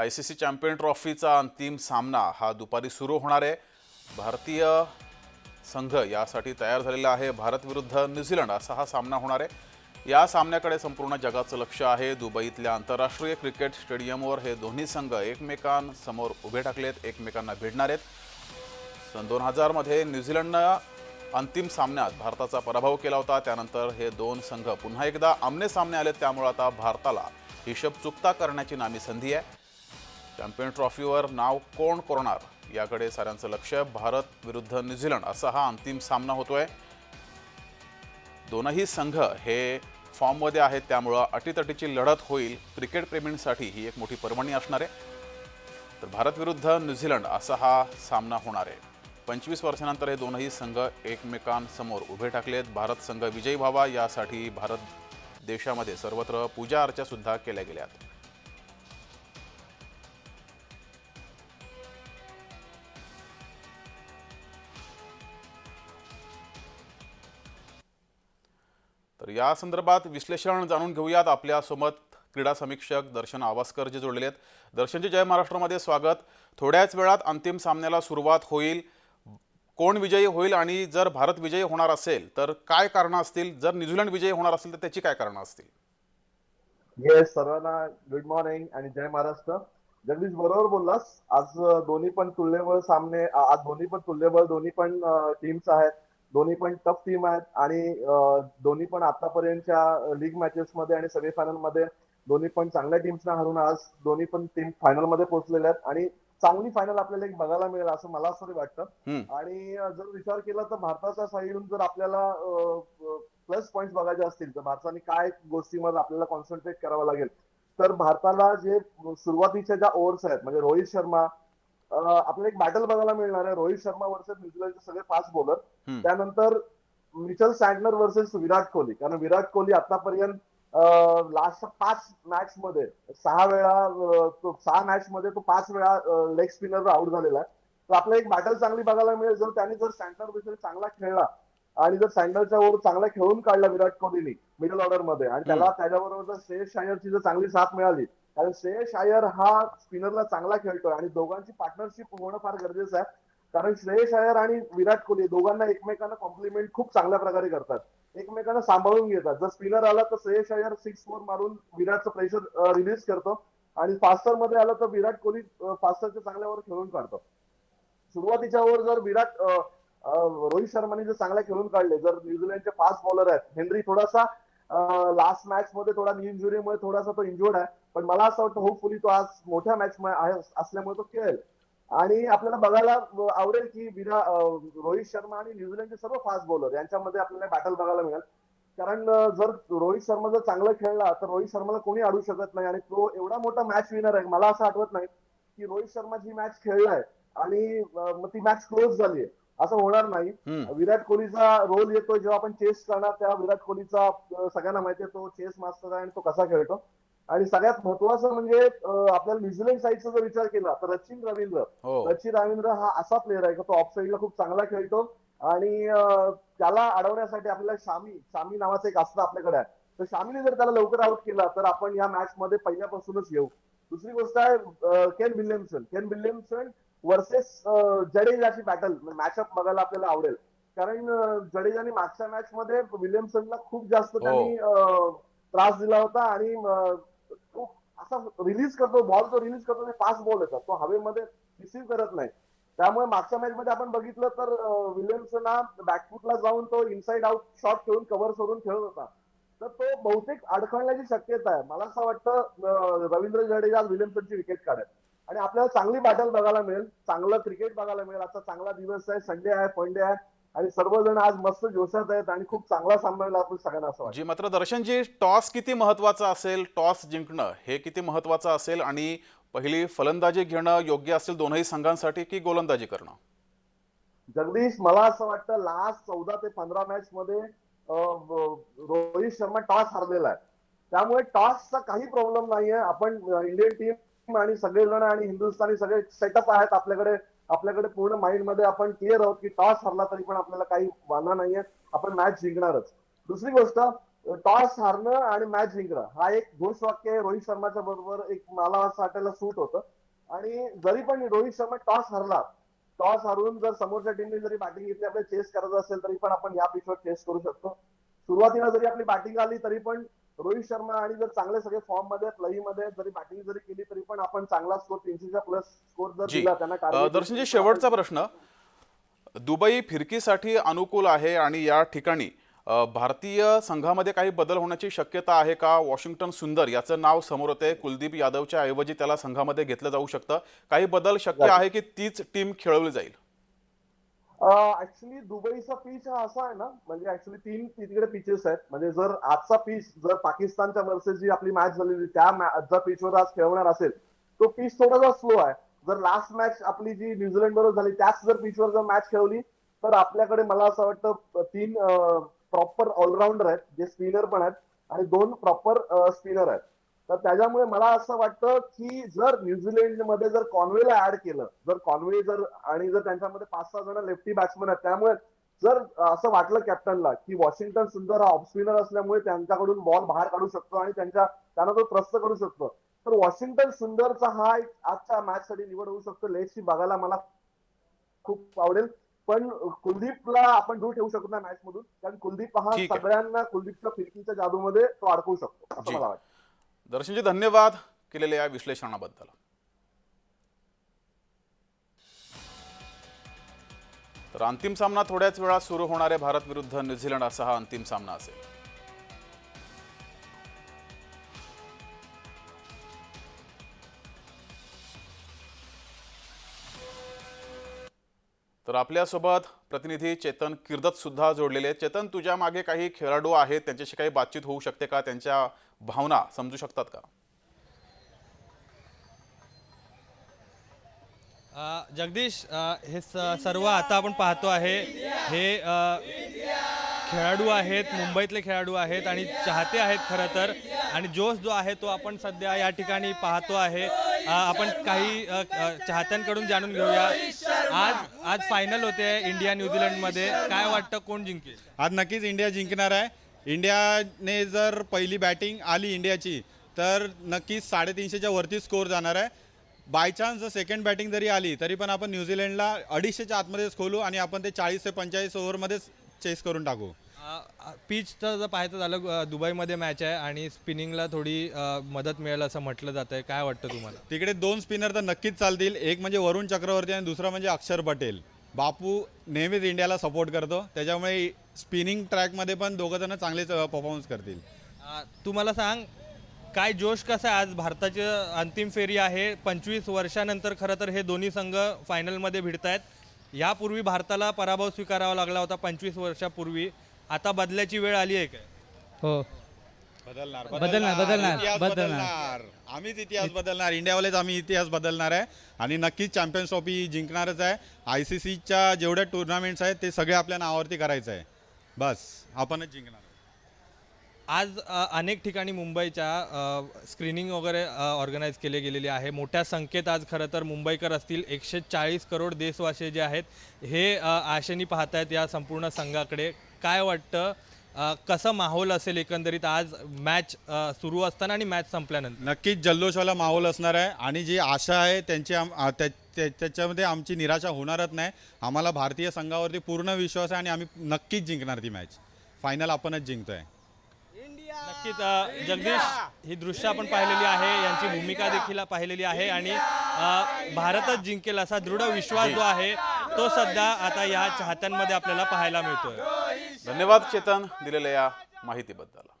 I C C champion ट्रॉफीचा अंतिम सामना हा दुपारी सुरू होणार आहे. भारतीय संघ यासाठी तयार झालेला आहे. भारत विरुद्ध न्यूझीलंड असा हा सामना होणार आहे. या सामन्याकडे संपूर्ण जगाचं लक्ष आहे. दुबईतल्या आंतरराष्ट्रीय क्रिकेट स्टेडियमवर हे दोन्ही संघ एकमेकांसमोर उभे टाकलेत एकमेकांना भिडणार आहेत. सन दोन हजारमध्ये न्यूझीलंडनं अंतिम सामन्यात भारताचा पराभव केला होता. त्यानंतर हे दोन संघ पुन्हा एकदा आमने सामने आले त्यामुळे आता भारताला हिशोब चुकता करण्याची नामी संधी आहे. चॅम्पियन ट्रॉफीवर नाव कोण कोरणार? याकडे साऱ्यांचं लक्ष. आहे. भारत विरुद्ध न्यूझीलंड. असा हा अंतिम सामना होतोय. दोनही संघ हे फॉर्ममध्ये आहेत त्यामुळं अटीतटीची लढत होईल. क्रिकेट प्रेमींसाठी ही एक मोठी पर्वणी असणार आहे. तर भारत विरुद्ध न्यूझीलंड असा हा सामना होणार आहे. पंचवीस वर्षानंतर हे दोनही संघ एकमेकांसमोर उभे टाकलेत. भारत संघ विजयी व्हावा यासाठी भारत देशामध्ये सर्वत्र पूजा अर्चासुद्धा केल्या गेल्यात. तर या संदर्भात विश्लेषण जाणून घेऊयात आपल्यासोबत क्रीडा समीक्षक दर्शन आवासकर जे जोडलेले आहेत. दर्शनचे जय महाराष्ट्रामध्ये स्वागत. थोड्याच वेळात अंतिम सामन्याला सुरुवात होईल. कोण विजयी होईल आणि जर भारत विजयी होणार असेल तर काय कारणं असतील? जर न्यूझीलंड विजयी होणार असेल तर त्याची काय कारणं असतील? येस सर्वांना गुड मॉर्निंग आणि जय महाराष्ट्र. जगदीश बरोबर बोललास. आज दोन्ही पण तुल्यबळ सामने आज दोन्ही पण तुल्यबळ दोन्ही पण टीम्स आहेत. दोन्ही पण टफ टीम आहेत आणि दोन्ही पण आतापर्यंतच्या लीग मॅचेस मध्ये आणि सेमीफायनलमध्ये दोन्ही पण चांगल्या टीम्सना हरून आज दोन्ही पण टीम फायनलमध्ये पोहोचलेल्या आहेत आणि चांगली फायनल आपल्याला एक बघायला मिळेल असं मला असं तरी वाटतं. आणि जर विचार केला तर भारताच्या साईडून जर आपल्याला प्लस पॉईंट बघायचे असतील तर भारताने काय गोष्टीमध्ये आपल्याला कॉन्सन्ट्रेट करावं लागेल तर भारताला जे सुरुवातीच्या ज्या ओव्हर्स आहेत म्हणजे रोहित शर्मा आपल्याला एक बॅटल बघायला मिळणार आहे. रोहित शर्मा वर्सेस न्यूझीलंडचे सगळे फास्ट बॉलर. त्यानंतर Mitchell Santner versus Virat Kohli. कारण विराट कोहली आतापर्यंत लास्ट पाच मॅच मध्ये सहा वेळा तो सहा मॅच मध्ये तो पाच वेळा लेग स्पिनर आउट झालेला आहे. तर आपल्याला एक बॅटल चांगली बघायला मिळेल. जर त्याने जर सँडनर विषयी चांगला खेळला आणि जर सँडलच्या ओव्हर चांगला खेळून काढला विराट कोहलीने मिडल ऑर्डरमध्ये आणि त्याला त्याच्याबरोबर जर श्रेयस शायरची जर चांगली साथ मिळाली कारण श्रेयस शायर हा स्पिनरला चांगला खेळतोय आणि दोघांची पार्टनरशिप होणं फार गरजेचं आहे. कारण श्रेयस अय्यर आणि विराट कोहली दोघांना एकमेकांना कॉम्प्लिमेंट खूप चांगल्या प्रकारे करतात. एकमेकांना सांभाळून घेतात. जर स्पिनर आला तर श्रेयस अय्यर सिक्स फोर मारून विराटचं प्रेशर रिलीज करतो. आणि फास्टरमध्ये आलं तर विराट कोहली फास्टरच्या चांगल्यावर खेळून काढतो. सुरुवातीच्या ओव्हर जर विराट रोहित शर्माने जर चांगल्या खेळून काढले जर न्यूझीलंडचे फास्ट बॉलर आहेत हेनरी थोडासा लास्ट मॅच मध्ये थोडा नी इंजुरीमुळे थोडासा तो इंजुर्ड आहे. पण मला असं वाटतं होपफुली तो आज मोठ्या मॅच असल्यामुळे तो खेळेल. आणि आपल्याला बघायला आवडेल की विरा रोहित शर्मा आणि न्यूझीलंडचे सर्व फास्ट बॉलर यांच्यामध्ये आपल्याला बॅटल बघायला मिळेल. कारण जर रोहित शर्मा जर चांगला खेळला तर रोहित शर्माला कोणी अडू शकत नाही. आणि तो एवढा मोठा मॅच विनर आहे मला असं आठवत नाही की रोहित शर्मा जी मॅच खेळलाय. आणि मग ती मॅच क्लोज झाली असं होणार नाही. विराट कोहलीचा रोल येतो जेव्हा आपण चेस करणार तेव्हा विराट कोहलीचा सगळ्यांना माहिती आहे तो चेस मास्टर आहे आणि तो कसा खेळतो. आणि सगळ्यात महत्वाचं म्हणजे आपल्याला न्यूझीलंड साईडचा जर विचार केला तर सचिन रवींद्र हो. सचिन रवींद्र हा असा प्लेअर आहे की तो ऑफ साईडला खूप चांगला खेळतो. आणि त्याला अडवण्यासाठी आपल्याला शामी शामी नावाचं एक अस्त्र आपल्याकडे. आहे तर शामीने जर त्याला लवकर आउट केला तर आपण या मॅच मध्ये पहिल्यापासूनच येऊ. दुसरी गोष्ट आहे Kane Williamson. Kane Williamson versus जडेजाची battle matchup बघायला आपल्याला आवडेल. कारण जडेजाने मागच्या मॅच मध्ये विल्यमसनला खूप जास्त त्यांनी अं, त्रास दिला होता आणि असा रिलीज करतो बॉल जो रिलीज करतो ते फास्ट बॉल येतात. तो हवेमध्ये रिसीव्ह करत नाही. त्यामुळे मागच्या मॅच मध्ये आपण बघितलं तर विल्यमसन हा बॅकफुटला जाऊन तो इनसाइड आउट शॉट खेळून कव्हर सोडून खेळत होता. तर तो बहुतेक अडखळण्याची शक्यता आहे. मला असं वाटतं रवींद्र जडेजा विल्यमसनची विकेट काढेल. आणि आपल्याला चांगली बॅटल बघायला मिळेल. चांगलं क्रिकेट बघायला मिळेल. आजचा चांगला दिवस आहे संडे आहे फंडे आहे. आणि सर्वजण आज मस्त जोशात आहेत आणि खूप चांगला सामना होईल आपण सगळ्यांना असं जी मात्र दर्शनजी टॉस किती महत्त्वाचा असेल? टॉस जिंकणं हे किती महत्वाचं असेल? आणि पहिली फलंदाजी घेणं योग्य असेल दोनही संघांसाठी की गोलंदाजी करणं? जगदीश मला असं वाटतं लास्ट चौदा ते पंधरा मॅच मध्ये रोहित शर्मा टॉस हरलेला आहे. त्यामुळे टॉसचा काही प्रॉब्लेम नाहीये. आपण इंडियन टीम आणि सगळेजण आणि हिंदुस्थानी सगळे सेटअप आहेत आपल्याकडे. आपल्याकडे पूर्ण माइंडमध्ये आपण क्लिअर आहोत की टॉस हरला तरी पण आपल्याला काही वाना नाहीये. आपण मॅच जिंकणारच. दुसरी गोष्ट टॉस हारणं आणि मॅच जिंकणं हा एक घोषवाक्य आहे रोहित शर्माच्या बरोबर एक मला असं वाटायला सूट होतं. आणि जरी पण रोहित शर्मा टॉस हरला टॉस हरून जर समोरच्या टीमने जरी बॅटिंग घेतली आपल्याला चेस करायचं असेल तरी पण आपण या पिचवर चेस करू शकतो. सुरुवातीला जरी आपली बॅटिंग आली तरी पण रोहित शर्मा आणि जर चांगले सगळे फॉर्ममध्ये लई मध्ये जरी बॅटिंग जरी केली तरी पण आपण चांगला स्कोर तीनशेच्या प्लस स्कोर जर दिला त्यांना दर्शनजी शेवटचा प्रश्न. दुबई फिरकीसाठी अनुकूल आहे आणि या ठिकाणी भारतीय संघामध्ये काही बदल होण्याची शक्यता आहे का? वॉशिंग्टन सुंदर याचं नाव समोर येते कुलदीप यादवच्या ऐवजी त्याला संघामध्ये घेतलं जाऊ शकतं. काही बदल शक्य. आहे की तीच टीम खेळवली जाईल? ऍक्च्युली दुबईचा पिच हा असा आहे ना म्हणजे ऍक्च्युली तीन तिकडे पिचेस आहेत. म्हणजे जर आजचा पिच जर पाकिस्तानच्या वर्सेस जी आपली मॅच झालेली त्या ज्या पिचवर आज खेळवणार असेल तो पिच थोडासा स्लो आहे. जर लास्ट मॅच आपली जी न्यूझीलंड बरोबर झाली त्याच जर पिचवर जर मॅच खेळवली तर आपल्याकडे मला असं वाटतं तीन प्रॉपर ऑलराऊंडर आहेत जे स्पिनर पण आहेत आणि दोन प्रॉपर स्पिनर आहेत. तर त्याच्यामुळे मला असं वाटतं की जर न्यूझीलंडमध्ये जर कॉन्वेला ऍड केलं जर कॉन्वे जर आणि जर त्यांच्यामध्ये पाच सहा जण लेफ्टी बॅट्समन आहेत त्यामुळे जर असं वाटलं कॅप्टनला की वॉशिंग्टन सुंदर हा ऑफ स्पिनर असल्यामुळे त्यांच्याकडून बॉल बाहेर काढू शकतो आणि त्यांच्या त्यांना तो त्रस्त करू शकतो. तर वॉशिंग्टन सुंदरचा हा एक आजच्या मॅच साठी निवड होऊ शकतो. लेगची बघायला मला खूप आवडेल. पण कुलदीपला आपण दूर ठेवू शकत नाही मॅच मधून कारण कुलदीप हा. सगळ्यांना कुलदीपच्या फिरकीच्या जादूमध्ये तो अडकवू शकतो असं. मला वाटतं. दर्शनजी धन्यवाद केलेल्या या विश्लेषणाबद्दल. तर अंतिम सामना थोड्याच वेळात सुरू होणारे भारत विरुद्ध न्यूझीलंड असा हा अंतिम सामना असेल. तर आपल्यासोबत प्रतिनिधी चेतन किर्दत सुद्धा जोडलेले आहेत. चेतन तुझ्या मागे काही खेळाडू आहेत त्यांच्याशी काही बातचीत होऊ शकते का? त्यांच्या भावना समजू शकतात का? जगदीश हे सर्व आता आपण पाहतो आहे. हे खेळाडू आहेत मुंबईतले खेळाडू आहेत आणि चाहते आहेत खरं तर. आणि जोश जो आहे तो आपण सध्या या ठिकाणी पाहतो आहे. आपण काही चाहत्यांकडून जाणून घेऊया. आज आज फायनल होते इंडिया न्यूझीलंडमध्ये काय वाटतं कोण जिंकेल? आज नक्कीच इंडिया जिंकणार आहे. इंडियाने जर पहिली बॅटिंग आली इंडियाची तर नक्कीच साडेतीनशेच्या वरती स्कोर जाणार आहे. बाय चान्स जर सेकंड बॅटिंग जरी आली तरी पण आपण न्यूझीलंडला अडीचशेच्या आतमध्येच खोलू आणि आपण ते चाळीस ते पंचेचाळीस ओव्हरमध्येच चेस करून टाकू. पिचचं जर पाहायचं झालं दुबईमध्ये मॅच आहे आणि स्पिनिंगला थोडी मदत मिळेल असं म्हटलं जातं आहे काय वाटतं तुम्हाला? तिकडे दोन स्पिनर तर नक्कीच चालतील. एक म्हणजे वरुण चक्रवर्ती आणि दुसरा म्हणजे अक्षर पटेल. बापू नेहमीच इंडियाला सपोर्ट करतो. त्याच्यामुळे स्पिनिंग ट्रॅकमध्ये पण दोघं जण चांगलेच परफॉर्मन्स करतील. अ, तू मला सांग काय जोश कसा आहे आज? भारताची अंतिम फेरी आहे. पंचवीस वर्षानंतर खरं तर हे दोन्ही संघ फायनलमध्ये भिडत आहेत यापूर्वी भारताला पराभव स्वीकारावा लागला होता पंचवीस वर्षापूर्वी. आता बदल्याची वेळ आली आहे काय? हो. बदलणार बदलणार, बदलणार, इतिहास बदलणार. बदलणार. आम्हीच इतिहास बदलणार. इंडियावालेच आम्ही इतिहास बदलणार आहे. आणि नक्कीच चॅम्पियन्स ट्रॉफी जिंकणारच आहे. आय सी सीच्या जेवढ्या टुर्नामेंट्स आहेत ते सगळे आपल्या नावावरती करायचं आहे. बस आपणच जिंकणार. आज अ, अनेक ठिकाणी मुंबईच्या स्क्रीनिंग वगैरे ऑर्गनाईज केले गेलेली आहे. मोठ्या संख्येत आज खरं तर मुंबईकर असतील. एकशे चाळीस करोड देशवासी जे आहेत हे अ, आशेने पाहतायत या संपूर्ण संघाकडे. काय वाटतं? कसं माहोल असेल एकंदरीत? आज मॅच सुरू असताना आणि मॅच संपल्यानंतर. नक्कीच जल्लोषवाला माहोल असणार आहे आणि जी आशा आहे त्यांची आम- त्याच्यामध्ये आमची निराशा होणारच नाही. आम्हाला भारतीय संघावरती पूर्ण विश्वास आहे आणि आम्ही नक्कीच जिंकणार ती मॅच फायनल आपणच जिंकतोय. नक्कीच जगदीश ही दृश्य आपण पाहिलेली आहे. यांची भूमिका देखील पाहिलेली आहे आणि भारतच जिंकेल असा दृढ विश्वास जो आहे तो सध्या आता या चाहत्यांमध्ये आपल्याला पाहायला मिळतोय. धन्यवाद चेतन दिलेल्या या माहितीबद्दल.